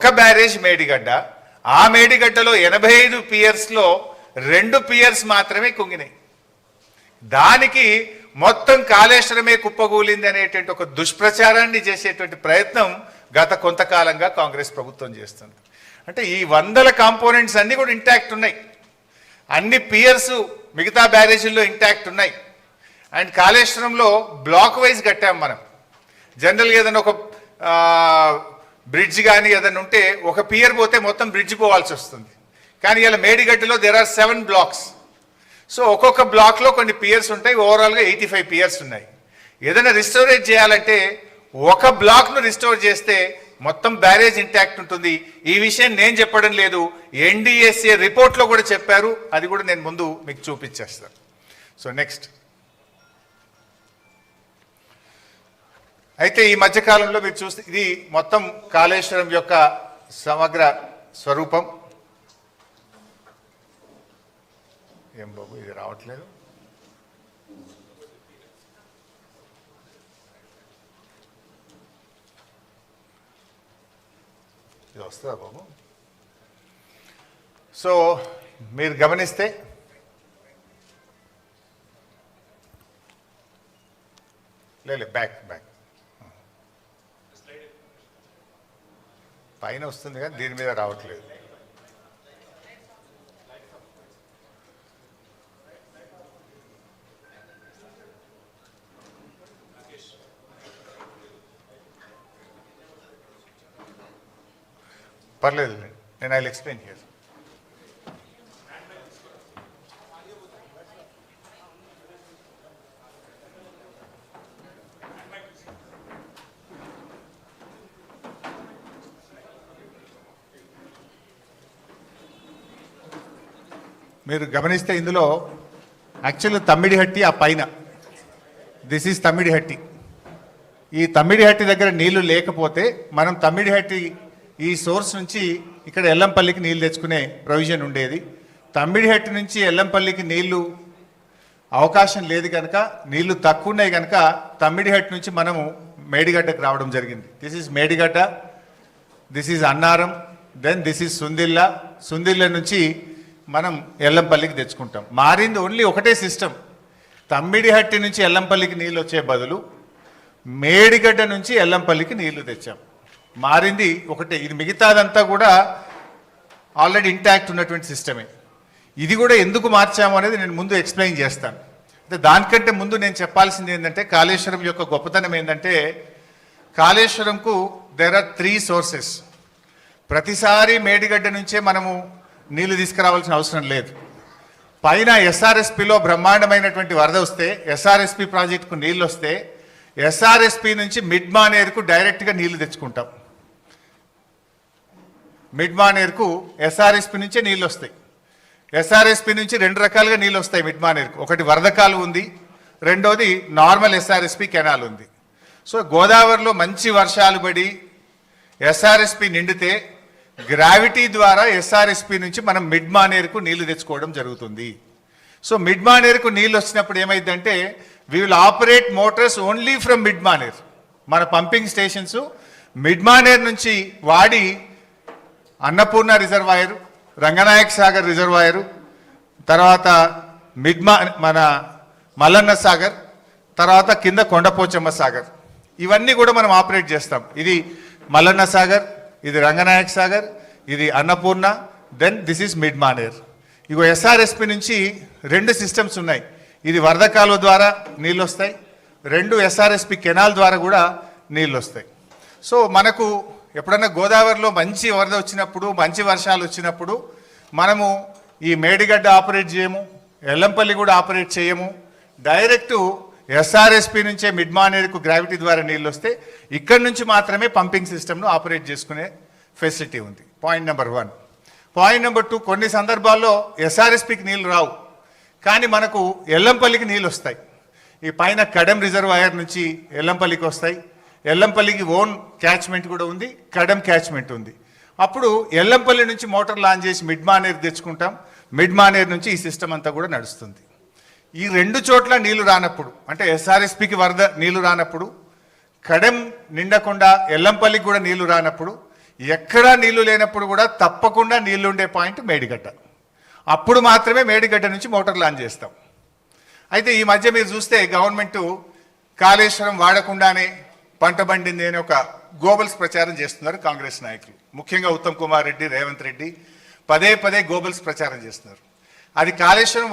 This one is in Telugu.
ఒక బ్యారేజ్ మేడిగడ్డ. ఆ మేడిగడ్డలో ఎనభై ఐదు పియర్స్లో రెండు పియర్స్ మాత్రమే కుంగినాయి. దానికి మొత్తం కాళేశ్వరమే కుప్పగూలింది అనేటువంటి ఒక దుష్ప్రచారాన్ని చేసేటువంటి ప్రయత్నం గత కొంతకాలంగా కాంగ్రెస్ ప్రభుత్వం చేస్తుంది. అంటే ఈ వందల కాంపోనెంట్స్ అన్నీ కూడా ఇంటాక్ట్ ఉన్నాయి. అన్ని పియర్స్ మిగతా బ్యారేజీల్లో ఇంటాక్ట్ ఉన్నాయి. అండ్ కాళేశ్వరంలో బ్లాక్ వైజ్ కట్టాం మనం. జనరల్గా ఏదైనా ఒక బ్రిడ్జ్ కానీ ఏదైనా ఉంటే ఒక పియర్ పోతే మొత్తం బ్రిడ్జ్ పోవాల్సి వస్తుంది. కానీ ఇలా మేడిగడ్డలో there are seven blocks so ఒక్కొక్క బ్లాక్లో కొన్ని పియర్స్ ఉంటాయి ఓవరాల్గా ఎయిటీ ఫైవ్ పియర్స్ ఉన్నాయి. ఏదైనా రిస్టోరేజ్ చేయాలంటే ఒక బ్లాక్ను రిస్టోర్ చేస్తే మొత్తం బ్యారేజ్ ఇంటాక్ట్ ఉంటుంది. ఈ విషయం నేను చెప్పడం లేదు. ఎన్డీఎస్ఏ రిపోర్ట్లో కూడా చెప్పారు. అది కూడా నేను ముందు మీకు చూపించేస్తాను. సో నెక్స్ట్ అయితే ఈ మధ్యకాలంలో మీరు చూస్తే ఇది మొత్తం కాళేశ్వరం యొక్క సమగ్ర స్వరూపం. ఏం బాబు ఇది రావట్లేదు. ఇది వస్తుందా బాబు? సో మీరు గమనిస్తే లేదు బ్యాక్ బ్యాక్. పైన వస్తుంది కానీ దీని మీద రావట్లేదు. పర్లేదు నేను ఐ ఎక్స్ప్లెయిన్ చేస్తాను మీరు గమనిస్తే ఇందులో యాక్చువల్ తమ్మిడిహట్టి ఆ పైన. దిస్ ఈజ్ తమ్మిడిహట్టి ఈ తమ్మిడిహట్టి దగ్గర నీళ్ళు లేకపోతే మనం తమ్మిడిహట్టి ఈ సోర్స్ నుంచి ఇక్కడ ఎల్లంపల్లికి నీళ్ళు తెచ్చుకునే ప్రొవిజన్ ఉండేది. తమ్మిడిహట్టి నుంచి ఎల్లంపల్లికి నీళ్ళు అవకాశం లేదు కనుక నీళ్ళు తక్కువ ఉన్నాయి కనుక తమ్మిడిహట్టి నుంచి మనము మేడిగడ్డకు రావడం జరిగింది. This is Medigadda this is Annaram then this is Sundilla. Sundilla నుంచి మనం ఎల్లంపల్లికి తెచ్చుకుంటాం. మారింది ఓన్లీ ఒకటే సిస్టమ్ తమ్మిడిహట్టి నుంచి ఎల్లంపల్లికి నీళ్ళు వచ్చే బదులు మేడిగడ్డ నుంచి ఎల్లంపల్లికి నీళ్ళు తెచ్చాం. మారింది ఒకటే. ఇది మిగతాదంతా కూడా ఆల్రెడీ ఇంటాక్ట్ ఉన్నటువంటి సిస్టమే ఇది కూడా ఎందుకు మార్చాము అనేది నేను ముందు ఎక్స్ప్లెయిన్ చేస్తాను. అంటే దానికంటే ముందు నేను చెప్పాల్సింది ఏంటంటే కాళేశ్వరం యొక్క గొప్పతనం ఏంటంటే కాళేశ్వరంకు దెర్ ఆర్ త్రీ సోర్సెస్ ప్రతిసారి మేడిగడ్డ నుంచే మనము నీళ్ళు తీసుకురావాల్సిన అవసరం లేదు. పైన ఎస్ఆర్ఎస్పిలో బ్రహ్మాండమైనటువంటి వరద వస్తే ఎస్ఆర్ఎస్పి ప్రాజెక్టుకు నీళ్ళు వస్తే ఎస్ఆర్ఎస్పి నుంచి మిడ్ మానేర్కు డైరెక్ట్గా నీళ్ళు తెచ్చుకుంటాం. మిడ్ మానేర్కు ఎస్ఆర్ఎస్పి నుంచే నీళ్ళు వస్తాయి. ఎస్ఆర్ఎస్పి నుంచి రెండు రకాలుగా నీళ్ళు వస్తాయి మిడ్ మానేర్కు ఒకటి వరద కాలువ ఉంది రెండోది నార్మల్ ఎస్ఆర్ఎస్పి కెనాల్ ఉంది. సో గోదావరిలో మంచి వర్షాలు పడి ఎస్ఆర్ఎస్పి నిండితే గ్రావిటీ ద్వారా ఎస్ఆర్ఎస్పి నుంచి మనం మిడ్ మానేరుకు నీళ్ళు తెచ్చుకోవడం జరుగుతుంది. సో మిడ్ మానేరుకు నీళ్ళు వచ్చినప్పుడు ఏమైందంటే we will operate motors only from mid Maner మన పంపింగ్ స్టేషన్స్ మిడ్ మానేర్ నుంచి వాడి అన్నపూర్ణ రిజర్వాయర్ రంగనాయక్ సాగర్ రిజర్వాయర్ తర్వాత మిడ్మా మన మల్లన్న సాగర్ తర్వాత కింద కొండపోచమ్మ సాగర్. ఇవన్నీ కూడా మనం ఆపరేట్ చేస్తాం. ఇది మల్లన్న సాగర్ ఇది రంగనాయక్ సాగర్ ఇది Annapurna then this is mid Maner ego SRSP నుంచి రెండు సిస్టమ్స్ ఉన్నాయి. ఇది వరద కాలువ ద్వారా నీళ్ళు వస్తాయి రెండు ఎస్ఆర్ఎస్పి కెనాల్ ద్వారా కూడా నీళ్ళు వస్తాయి. సో మనకు ఎప్పుడన్నా గోదావరిలో మంచి వరద వచ్చినప్పుడు మంచి వర్షాలు వచ్చినప్పుడు మనము ఈ మేడిగడ్డ ఆపరేట్ చేయము ఎల్లంపల్లి కూడా ఆపరేట్ చేయము డైరెక్ట్ ఎస్ఆర్ఎస్పి నుంచే మిడ్ మానేరుకు గ్రావిటీ ద్వారా నీళ్ళు వస్తే ఇక్కడి నుంచి మాత్రమే పంపింగ్ సిస్టమ్ను ఆపరేట్ చేసుకునే ఫెసిలిటీ ఉంది. Point number one point number two కొన్ని సందర్భాల్లో ఎస్ఆర్ఎస్పికి నీళ్ళు రావు. కానీ మనకు ఎల్లంపల్లికి నీళ్ళు వస్తాయి. ఈ పైన కడెం రిజర్వాయర్ నుంచి ఎల్లంపల్లికి వస్తాయి. ఎల్లంపల్లికి ఓన్ క్యాచ్మెంట్ కూడా ఉంది కడెం క్యాచ్మెంట్ ఉంది. అప్పుడు ఎల్లంపల్లి నుంచి మోటార్ లాంచ్ చేసి మిడ్ మానేర్ తెచ్చుకుంటాం. మిడ్ మానేర్ నుంచి ఈ సిస్టమ్ అంతా కూడా నడుస్తుంది. ఈ రెండు చోట్ల నీళ్ళు రానప్పుడు అంటే ఎస్ఆర్ఎస్పికి వరద నీళ్ళు రానప్పుడు కడెం నిండకుండా ఎల్లంపల్లికి కూడా నీళ్ళు రానప్పుడు ఎక్కడా నీళ్ళు లేనప్పుడు కూడా తప్పకుండా నీళ్ళు ఉండే పాయింట్ మేడిగడ్డ. అప్పుడు మాత్రమే మేడిగడ్డ నుంచి మోటార్ లాంచ్ చేస్తాం. అయితే ఈ మధ్య మీరు చూస్తే గవర్నమెంట్ కాళేశ్వరం వాడకుండానే పంట పండింది అని ఒక గోబల్స్ ప్రచారం చేస్తున్నారు కాంగ్రెస్ నాయకులు. ముఖ్యంగా ఉత్తమ్ కుమార్ రెడ్డి రేవంత్ రెడ్డి పదే పదే గోబల్స్ ప్రచారం చేస్తున్నారు. అది కాళేశ్వరం